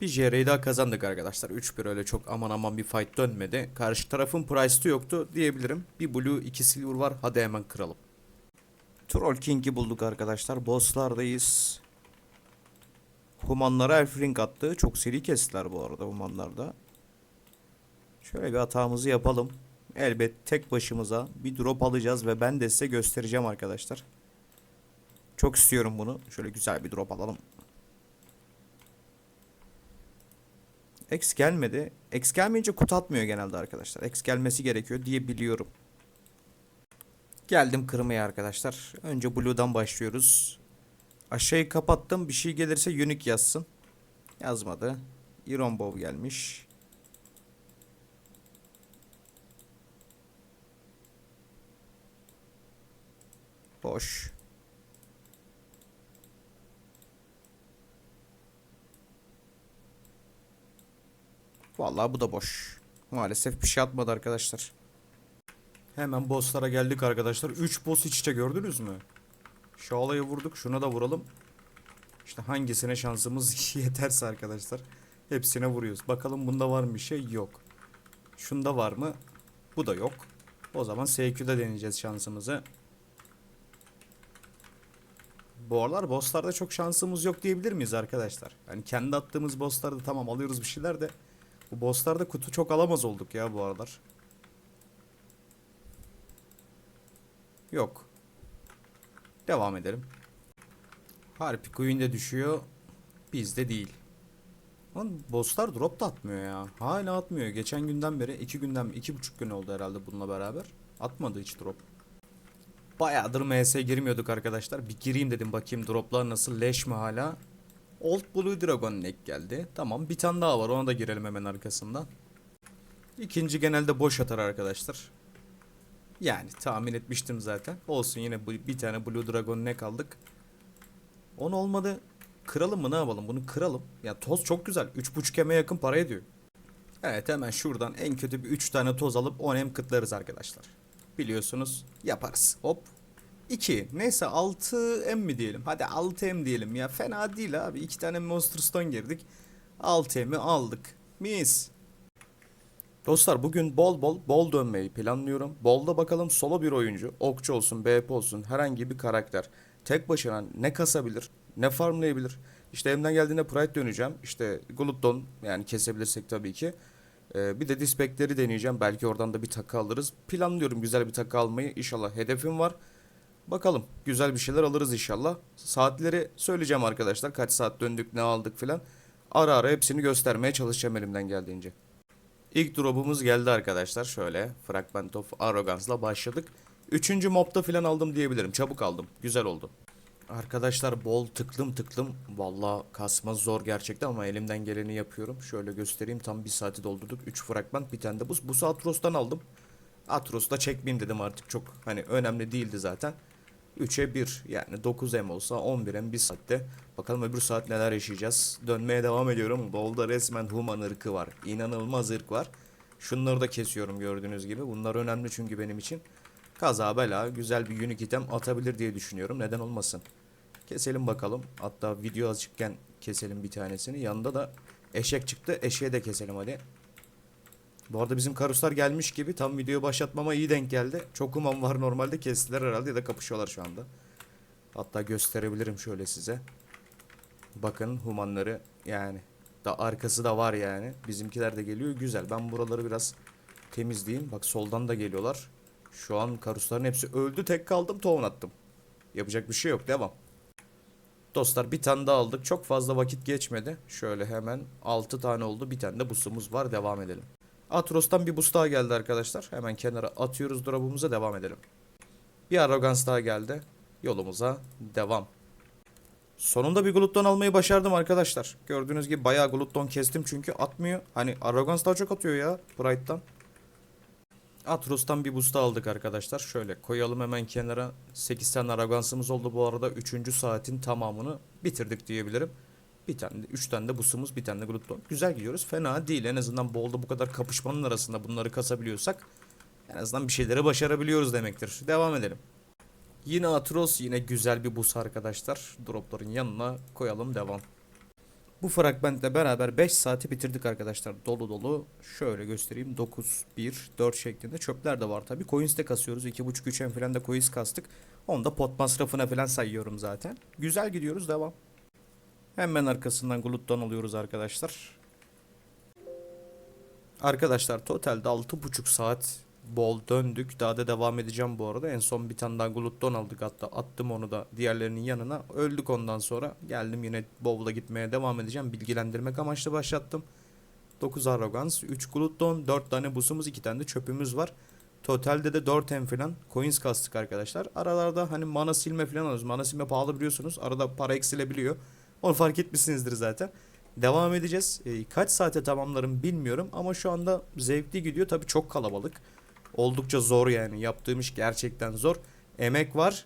Bir JR'yi daha kazandık arkadaşlar. 3-1 öyle çok aman aman bir fight dönmedi. Karşı tarafın price'ı yoktu diyebilirim. Bir blue, iki silver var. Hadi hemen kıralım. Troll King'i bulduk arkadaşlar. Boss'lardayız. Humanlara Elfring attı. Çok seri kestiler bu arada Humanlarda. Şöyle bir hatamızı yapalım. Elbet tek başımıza bir drop alacağız ve ben de size göstereceğim arkadaşlar. Çok istiyorum bunu. Şöyle güzel bir drop alalım. X gelmedi. X gelmeyince kutu atmıyor genelde arkadaşlar. X gelmesi gerekiyor diye biliyorum. Geldim kırmaya arkadaşlar. Önce Blue'dan başlıyoruz. Aşağıyı kapattım. Bir şey gelirse Unique yazsın. Yazmadı. Iron Bow gelmiş. Boş. Vallahi bu da boş. Maalesef bir şey atmadı arkadaşlar. Hemen bosslara geldik arkadaşlar. 3 boss iç içe gördünüz mü? Şalayı vurduk. Şuna da vuralım. İşte hangisine şansımız yeterse arkadaşlar. Hepsine vuruyoruz. Bakalım bunda var mı bir şey? Yok. Şunda var mı? Bu da yok. O zaman SQ'da deneyeceğiz şansımızı. Bu aralar bosslarda çok şansımız yok diyebilir miyiz arkadaşlar? Yani kendi attığımız bosslarda tamam alıyoruz bir şeyler de bu bosslarda kutu çok alamaz olduk ya bu aralar. Yok. Devam edelim. Harpy Queen de düşüyor. Bizde değil. Lan bosslar drop da atmıyor ya. Hala atmıyor. Geçen günden beri, iki günden, iki buçuk gün oldu herhalde bununla beraber. Atmadı hiç drop. Bayağıdır MS girmiyorduk arkadaşlar. Bir gireyim dedim bakayım droplar nasıl leş mi hala. Old Blue Dragon Neck geldi. Tamam bir tane daha var ona da girelim hemen arkasından. İkinci genelde boş atar arkadaşlar. Yani tahmin etmiştim zaten. Olsun yine bir tane Blue Dragon Neck aldık. 10 olmadı. Kıralım mı ne yapalım bunu kıralım. Ya toz çok güzel. 3.5 eme yakın para ediyor. Evet hemen şuradan en kötü bir 3 tane toz alıp 10 em kıtlarız arkadaşlar. Biliyorsunuz yaparız. Hop. 2. Neyse 6 M mi diyelim? Hadi 6 M diyelim ya. Fena değil abi. 2 tane Monster Stone girdik. 6 M'i aldık. Mis. Dostlar bugün bol bol bol dönmeyi planlıyorum. Bolda bakalım solo bir oyuncu, okçu olsun, BP olsun herhangi bir karakter tek başına ne kasabilir, ne farmlayabilir. İşte elimden geldiğinde Pride döneceğim. İşte Glutton yani kesebilirsek tabii ki. Ee, bir de Dispect'leri deneyeceğim. Belki oradan da bir takı alırız. Planlıyorum güzel bir takı almayı. İnşallah hedefim var. Bakalım güzel bir şeyler alırız inşallah. Saatleri söyleyeceğim arkadaşlar. Kaç saat döndük, ne aldık filan. Ara ara hepsini göstermeye çalışacağım elimden geldiğince. İlk drop'umuz geldi arkadaşlar. Şöyle Fragment of Arrogance'la başladık. Üçüncü mobda filan aldım diyebilirim. Çabuk aldım. Güzel oldu. Arkadaşlar bol tıklım tıklım. Valla kasma zor gerçekten ama elimden geleni yapıyorum. Şöyle göstereyim. Tam bir saati doldurduk. 3 fragment bir tane de bu. Bu Atros'tan aldım. Atros'ta çekmeyeyim dedim artık çok hani önemli değildi zaten. 3'e 1 yani 9M olsa 11M bir saatte. Bakalım öbür saat neler yaşayacağız. Dönmeye devam ediyorum. Bolda resmen human ırkı var. İnanılmaz ırk var. Şunları da kesiyorum gördüğünüz gibi. Bunlar önemli çünkü benim için. Kaza bela güzel bir unique item atabilir diye düşünüyorum. Neden olmasın. Keselim bakalım. Hatta video açıkken keselim bir tanesini. Yanında da eşek çıktı. Eşeğe de keselim hadi. Bu arada bizim karuslar gelmiş gibi tam videoyu başlatmama iyi denk geldi. Çok umam var normalde kestiler herhalde ya da kapışıyorlar şu anda. Hatta gösterebilirim şöyle size. Bakın humanları yani da arkası da var yani. Bizimkiler de geliyor güzel. Ben buraları biraz temizleyeyim. Bak soldan da geliyorlar. Şu an karusların hepsi öldü. Tek kaldım tohum attım. Yapacak bir şey yok. Devam. Dostlar bir tane daha aldık. Çok fazla vakit geçmedi. Şöyle hemen 6 tane oldu. Bir tane de boost'umuz var. Devam edelim. Atros'tan bir boost daha geldi arkadaşlar. Hemen kenara atıyoruz drop'umuza devam edelim. Bir arrogans daha geldi. Yolumuza devam. Sonunda bir glutton almayı başardım arkadaşlar. Gördüğünüz gibi bayağı glutton kestim çünkü atmıyor. Hani arrogans daha çok atıyor ya Pride'dan. Atros'tan bir boost aldık arkadaşlar. Şöyle koyalım hemen kenara. 8 tane arrogansımız oldu bu arada. 3. saatin tamamını bitirdik diyebilirim. Bir tane 3 tane de boost'umuz, bir tane de glutton. Güzel gidiyoruz. Fena değil. En azından bolda bu kadar kapışmanın arasında bunları kasabiliyorsak en azından bir şeyleri başarabiliyoruz demektir. Devam edelim. Yine Atros yine güzel bir boost arkadaşlar. Dropların yanına koyalım devam. Bu fragmentle beraber 5 saati bitirdik arkadaşlar. Dolu dolu. Şöyle göstereyim. 9, 1, 4 şeklinde. Çöpler de var tabi. Coins de kasıyoruz. 2.5-3 en falan da coins kastık. Onu da pot masrafına falan sayıyorum zaten. Güzel gidiyoruz. Devam. Hemen arkasından glutton alıyoruz arkadaşlar. Arkadaşlar totalde 6.5 saat bol döndük. Daha da devam edeceğim bu arada. En son bir tane daha glutton aldık hatta attım onu da diğerlerinin yanına. Öldük ondan sonra. Geldim yine bowl'a gitmeye devam edeceğim. Bilgilendirmek amaçlı başlattım. 9 arrogans, 3 glutton, 4 tane busumuz, 2 tane de çöpümüz var. Totalde de 4 em falan coins kastık arkadaşlar. Aralarda hani mana silme falan alıyoruz. Mana silme pahalı biliyorsunuz. Arada para eksilebiliyor. Onu fark etmişsinizdir zaten. Devam edeceğiz. Ee, kaç saate tamamlarım bilmiyorum ama şu anda zevkli gidiyor. Tabii çok kalabalık. Oldukça zor yani. Yaptığım iş gerçekten zor. Emek var.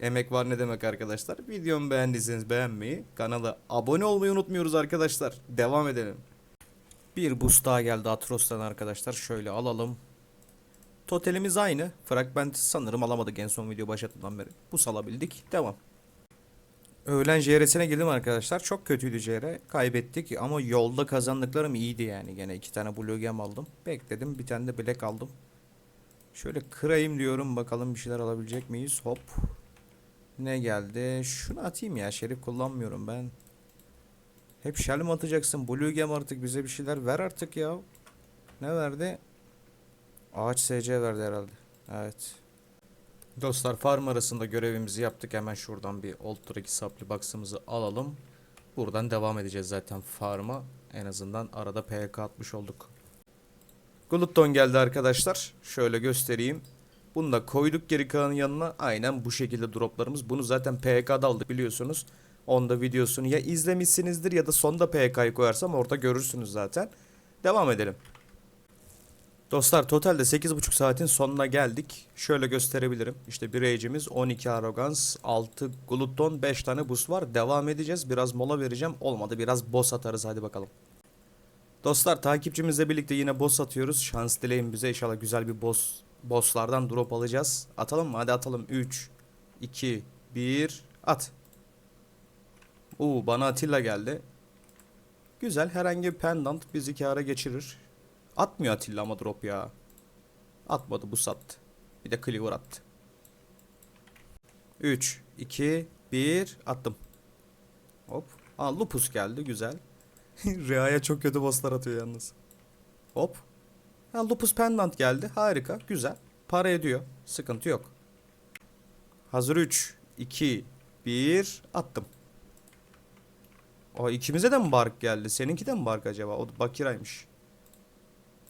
Emek var ne demek arkadaşlar? Videomu beğendiyseniz beğenmeyi, kanala abone olmayı unutmuyoruz arkadaşlar. Devam edelim. Bir boost daha geldi Atros'tan arkadaşlar. Şöyle alalım. Totalimiz aynı. Fragment sanırım alamadık en son video başladığından beri. Bu alabildik. Devam. Öğlen JR'sine girdim arkadaşlar. Çok kötüydü JR. Kaybettik ama yolda kazandıklarım iyiydi yani. Gene iki tane Blue Gem aldım. Bekledim. Bir tane de Black aldım. Şöyle kırayım diyorum. Bakalım bir şeyler alabilecek miyiz? Hop. Ne geldi? Şunu atayım ya. Şerif kullanmıyorum ben. Hep mi atacaksın? Blue Gem artık bize bir şeyler ver artık ya. Ne verdi? Ağaç SC verdi herhalde. Evet. Dostlar farm arasında görevimizi yaptık. Hemen şuradan bir Ultra 2 supply box'ımızı alalım. Buradan devam edeceğiz zaten farm'a. En azından arada PK atmış olduk. Glutton geldi arkadaşlar. Şöyle göstereyim. Bunu da koyduk geri kalanın yanına. Aynen bu şekilde droplarımız. Bunu zaten PK'da aldık biliyorsunuz. Onda videosunu ya izlemişsinizdir ya da sonda PK'yı koyarsam orada görürsünüz zaten. Devam edelim. Dostlar totalde 8.5 saatin sonuna geldik. Şöyle gösterebilirim. İşte bir rage'imiz 12 arrogans, 6 glutton, 5 tane boost var. Devam edeceğiz. Biraz mola vereceğim. Olmadı biraz boss atarız hadi bakalım. Dostlar takipçimizle birlikte yine boss atıyoruz. Şans dileyin bize inşallah güzel bir boss bosslardan drop alacağız. Atalım mı? Hadi atalım. 3 2 1 at. Oo bana Atilla geldi. Güzel herhangi bir pendant bizi kâra geçirir. Atmıyor Atilla ama drop ya. Atmadı bu sattı. Bir de cleaver attı. 3 2 1 attım. Hop. Aa lupus geldi güzel. Rea'ya çok kötü bosslar atıyor yalnız. Hop. Ha, Lupus Pendant geldi. Harika. Güzel. Para ediyor. Sıkıntı yok. Hazır 3, 2, 1. Attım. O ikimize de mi bark geldi? Seninki de mi bark acaba? O Bakira'ymış.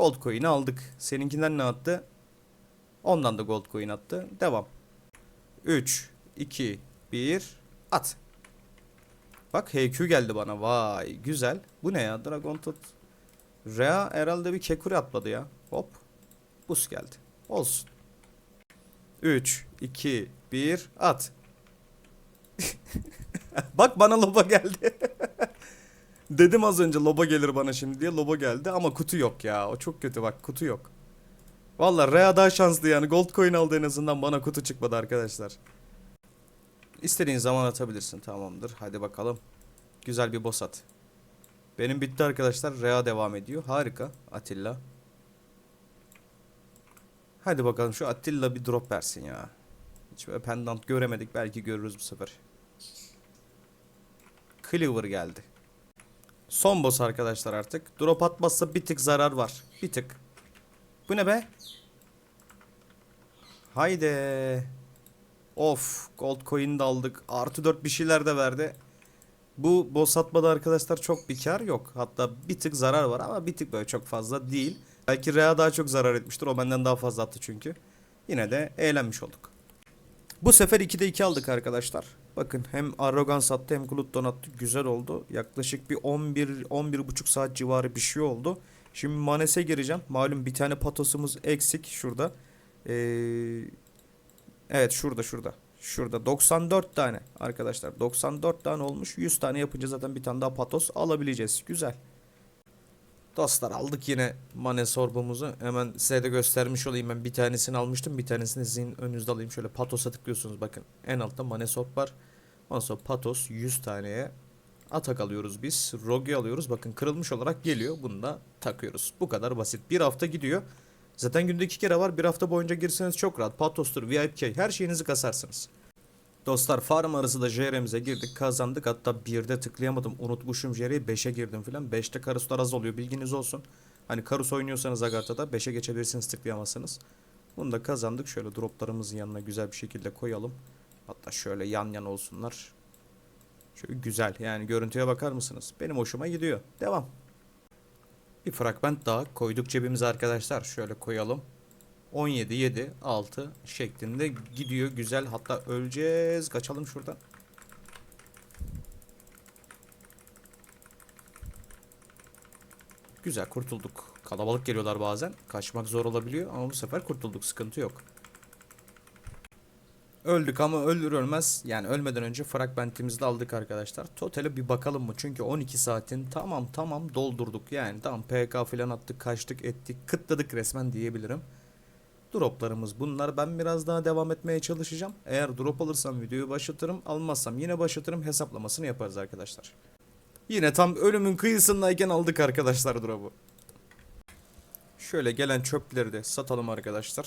Gold coin aldık. Seninkinden ne attı? Ondan da gold coin attı. Devam. 3, 2, 1. At. Bak HQ geldi bana. Vay güzel. Bu ne ya? Dragon Tooth. Rea herhalde bir kekuri atladı ya. Hop. Bus geldi. Olsun. 3, 2, 1 at. Bak bana loba geldi. Dedim az önce loba gelir bana şimdi diye loba geldi ama kutu yok ya. O çok kötü bak kutu yok. Valla Rea daha şanslı yani. Gold coin aldı en azından bana kutu çıkmadı arkadaşlar. İstediğin zaman atabilirsin tamamdır. Hadi bakalım. Güzel bir boss at. Benim bitti arkadaşlar. Rea devam ediyor. Harika. Atilla. Hadi bakalım şu Attila bir drop versin ya. Hiç böyle pendant göremedik. Belki görürüz bu sefer. Cleaver geldi. Son boss arkadaşlar artık. Drop atmazsa bir tık zarar var. Bir tık. Bu ne be? Haydi. Of. Gold coin de aldık. Artı 4 bir şeyler de verdi. Bu boss atmada arkadaşlar çok bir kar yok. Hatta bir tık zarar var ama bir tık böyle çok fazla değil. Belki Rea daha çok zarar etmiştir. O benden daha fazla attı çünkü. Yine de eğlenmiş olduk. Bu sefer 2'de 2 aldık arkadaşlar. Bakın hem Arrogance attı hem Glutton attı. Güzel oldu. Yaklaşık bir 11 11,5 saat civarı bir şey oldu. Şimdi Manes'e gireceğim. Malum bir tane patosumuz eksik şurada. Ee, evet şurada şurada. Şurada 94 tane arkadaşlar. 94 tane olmuş. 100 tane yapınca zaten bir tane daha patos alabileceğiz. Güzel. Dostlar aldık yine mane sorbumuzu. Hemen size de göstermiş olayım. Ben bir tanesini almıştım. Bir tanesini sizin önünüzde alayım. Şöyle patos'a tıklıyorsunuz bakın. En altta mane sorb var. Ondan sonra patos 100 taneye Atak alıyoruz biz. Rogue alıyoruz. Bakın kırılmış olarak geliyor. Bunu da takıyoruz. Bu kadar basit. Bir hafta gidiyor. Zaten günde iki kere var. Bir hafta boyunca girseniz çok rahat. Patostur, VIP, her şeyinizi kasarsınız. Dostlar farm arası da JR'mize girdik kazandık hatta 1'de tıklayamadım unutmuşum JR'yi 5'e girdim filan 5'te karuslar az oluyor bilginiz olsun. Hani karus oynuyorsanız Agata'da 5'e geçebilirsiniz tıklayamazsınız. Bunu da kazandık şöyle droplarımızın yanına güzel bir şekilde koyalım. Hatta şöyle yan yana olsunlar. Şöyle güzel yani görüntüye bakar mısınız? Benim hoşuma gidiyor. Devam. Bir fragment daha koyduk cebimize arkadaşlar. Şöyle koyalım. 17, 7, 6 şeklinde gidiyor. Güzel. Hatta öleceğiz. Kaçalım şuradan. Güzel kurtulduk. Kalabalık geliyorlar bazen. Kaçmak zor olabiliyor ama bu sefer kurtulduk. Sıkıntı yok. Öldük ama ölür ölmez yani ölmeden önce fragmentimizi de aldık arkadaşlar. Totale bir bakalım mı? Çünkü 12 saatin tamam tamam doldurduk yani. Tamam PK falan attık, kaçtık, ettik, kıtladık resmen diyebilirim. Droplarımız bunlar. Ben biraz daha devam etmeye çalışacağım. Eğer drop alırsam videoyu başlatırım. Almazsam yine başlatırım. Hesaplamasını yaparız arkadaşlar. Yine tam ölümün kıyısındayken aldık arkadaşlar drop'u. Şöyle gelen çöpleri de satalım arkadaşlar.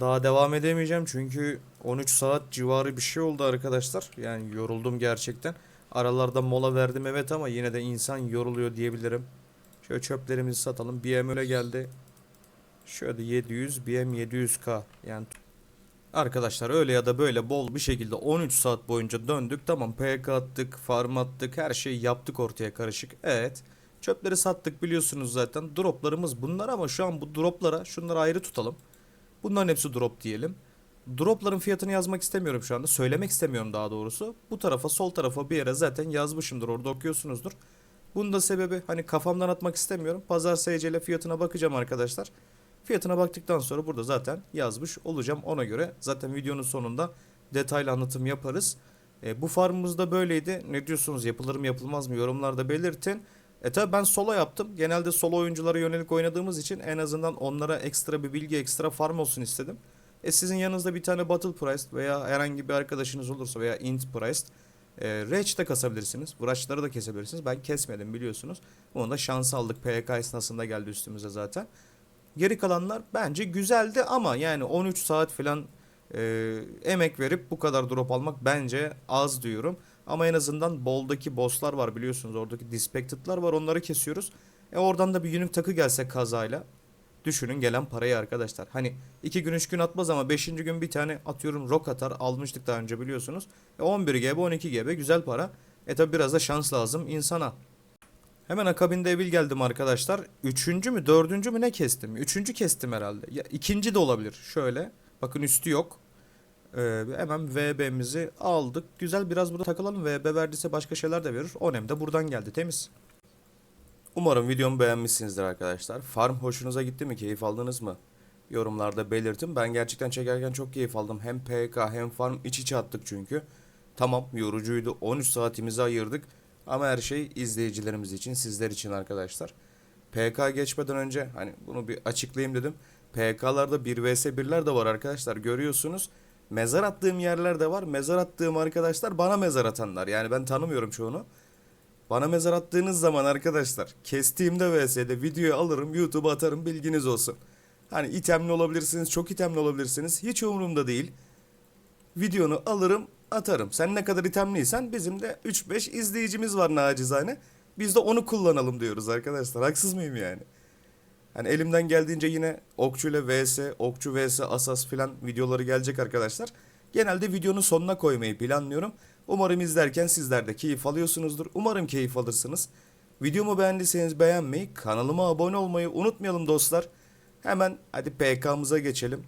Daha devam edemeyeceğim çünkü 13 saat civarı bir şey oldu arkadaşlar. Yani yoruldum gerçekten. Aralarda mola verdim evet ama yine de insan yoruluyor diyebilirim. Şöyle çöplerimizi satalım. BM öyle geldi. Şöyle 700 BM 700k yani Arkadaşlar öyle ya da böyle bol bir şekilde 13 saat boyunca döndük. Tamam PK attık, farm attık, her şeyi yaptık ortaya karışık. Evet. Çöpleri sattık biliyorsunuz zaten. Droplarımız bunlar ama şu an bu droplara şunları ayrı tutalım. Bunların hepsi drop diyelim. Dropların fiyatını yazmak istemiyorum şu anda. Söylemek istemiyorum daha doğrusu. Bu tarafa sol tarafa bir yere zaten yazmışımdır. Orada okuyorsunuzdur. Bunun da sebebi hani kafamdan atmak istemiyorum. Pazar SC fiyatına bakacağım arkadaşlar. Fiyatına baktıktan sonra burada zaten yazmış olacağım. Ona göre zaten videonun sonunda detaylı anlatım yaparız. E, bu farmımız da böyleydi. Ne diyorsunuz yapılır mı yapılmaz mı yorumlarda belirtin. E tabi ben solo yaptım. Genelde solo oyunculara yönelik oynadığımız için en azından onlara ekstra bir bilgi, ekstra farm olsun istedim. E sizin yanınızda bir tane Battle Price veya herhangi bir arkadaşınız olursa veya Int Price e, Rage de kasabilirsiniz. Vraçları da kesebilirsiniz. Ben kesmedim biliyorsunuz. Onu da şans aldık. PK esnasında geldi üstümüze zaten. Geri kalanlar bence güzeldi ama yani 13 saat falan e, emek verip bu kadar drop almak bence az diyorum. Ama en azından boldaki bosslar var biliyorsunuz oradaki dispected'lar var onları kesiyoruz. E oradan da bir günlük takı gelse kazayla. Düşünün gelen parayı arkadaşlar. Hani 2 gün 3 gün atmaz ama 5. gün bir tane atıyorum rock atar almıştık daha önce biliyorsunuz. E 11 GB 12 GB güzel para. E tabi biraz da şans lazım insana. Hemen akabinde Evil geldim arkadaşlar. Üçüncü mü dördüncü mü ne kestim? Üçüncü kestim herhalde. Ya ikinci de olabilir. Şöyle. Bakın üstü yok. Ee, hemen VB'mizi aldık. Güzel biraz burada takılalım. VB verdiyse başka şeyler de verir. Onem de buradan geldi. Temiz. Umarım videomu beğenmişsinizdir arkadaşlar. Farm hoşunuza gitti mi? Keyif aldınız mı? Yorumlarda belirtin. Ben gerçekten çekerken çok keyif aldım. Hem PK hem farm iç içe attık çünkü. Tamam yorucuydu. 13 saatimizi ayırdık. Ama her şey izleyicilerimiz için, sizler için arkadaşlar. PK geçmeden önce hani bunu bir açıklayayım dedim. PK'larda 1 vs 1'ler de var arkadaşlar görüyorsunuz. Mezar attığım yerler de var. Mezar attığım arkadaşlar bana mezar atanlar. Yani ben tanımıyorum çoğunu. Bana mezar attığınız zaman arkadaşlar kestiğimde vs'de videoyu alırım YouTube'a atarım bilginiz olsun. Hani itemli olabilirsiniz çok itemli olabilirsiniz hiç umurumda değil. Videonu alırım atarım. Sen ne kadar itemliysen bizim de 3-5 izleyicimiz var nacizane. Biz de onu kullanalım diyoruz arkadaşlar. Haksız mıyım yani? Hani elimden geldiğince yine okçu ile vs, okçu vs asas filan videoları gelecek arkadaşlar. Genelde videonun sonuna koymayı planlıyorum. Umarım izlerken sizler de keyif alıyorsunuzdur. Umarım keyif alırsınız. Videomu beğendiyseniz beğenmeyi, kanalıma abone olmayı unutmayalım dostlar. Hemen hadi PK'mıza geçelim.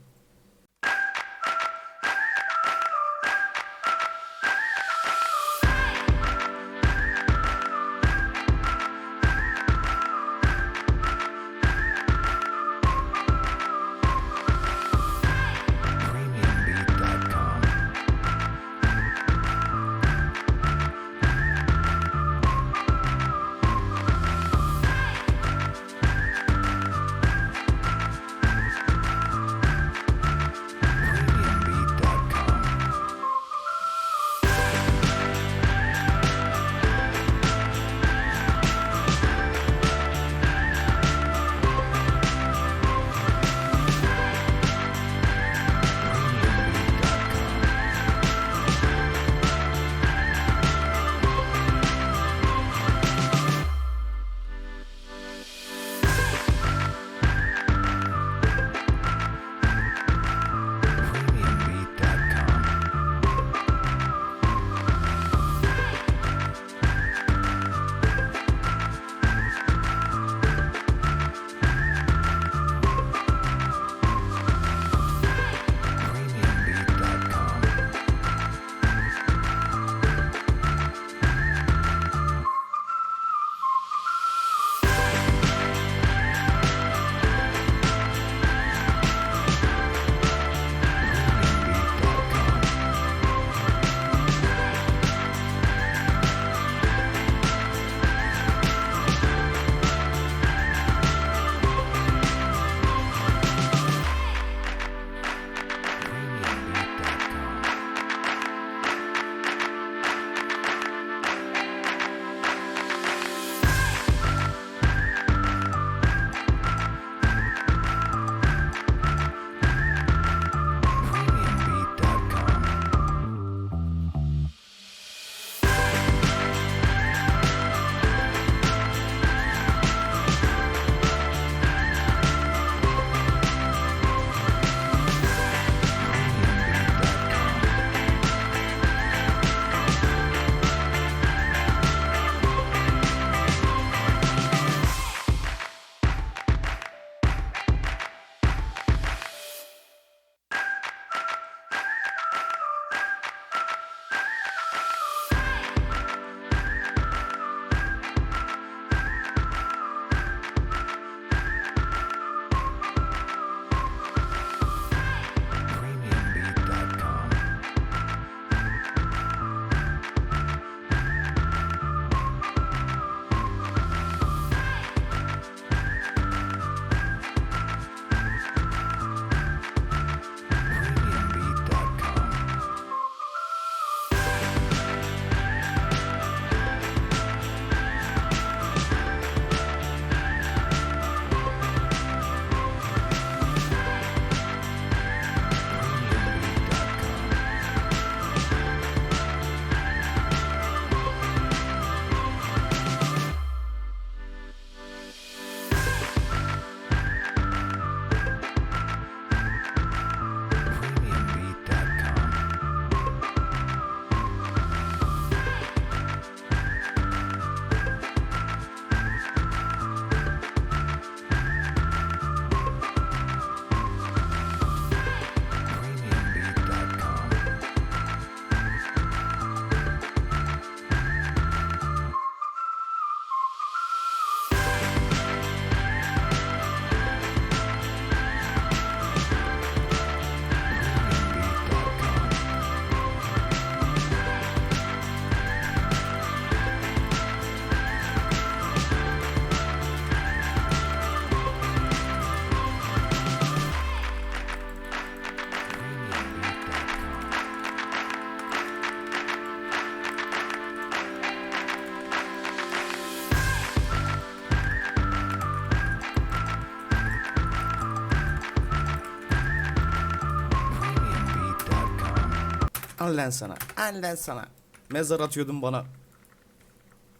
Al sana. Al sana. Mezar atıyordun bana.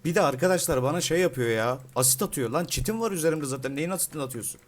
Bir de arkadaşlar bana şey yapıyor ya. Asit atıyor. Lan çitim var üzerimde zaten. Neyin asitini atıyorsun?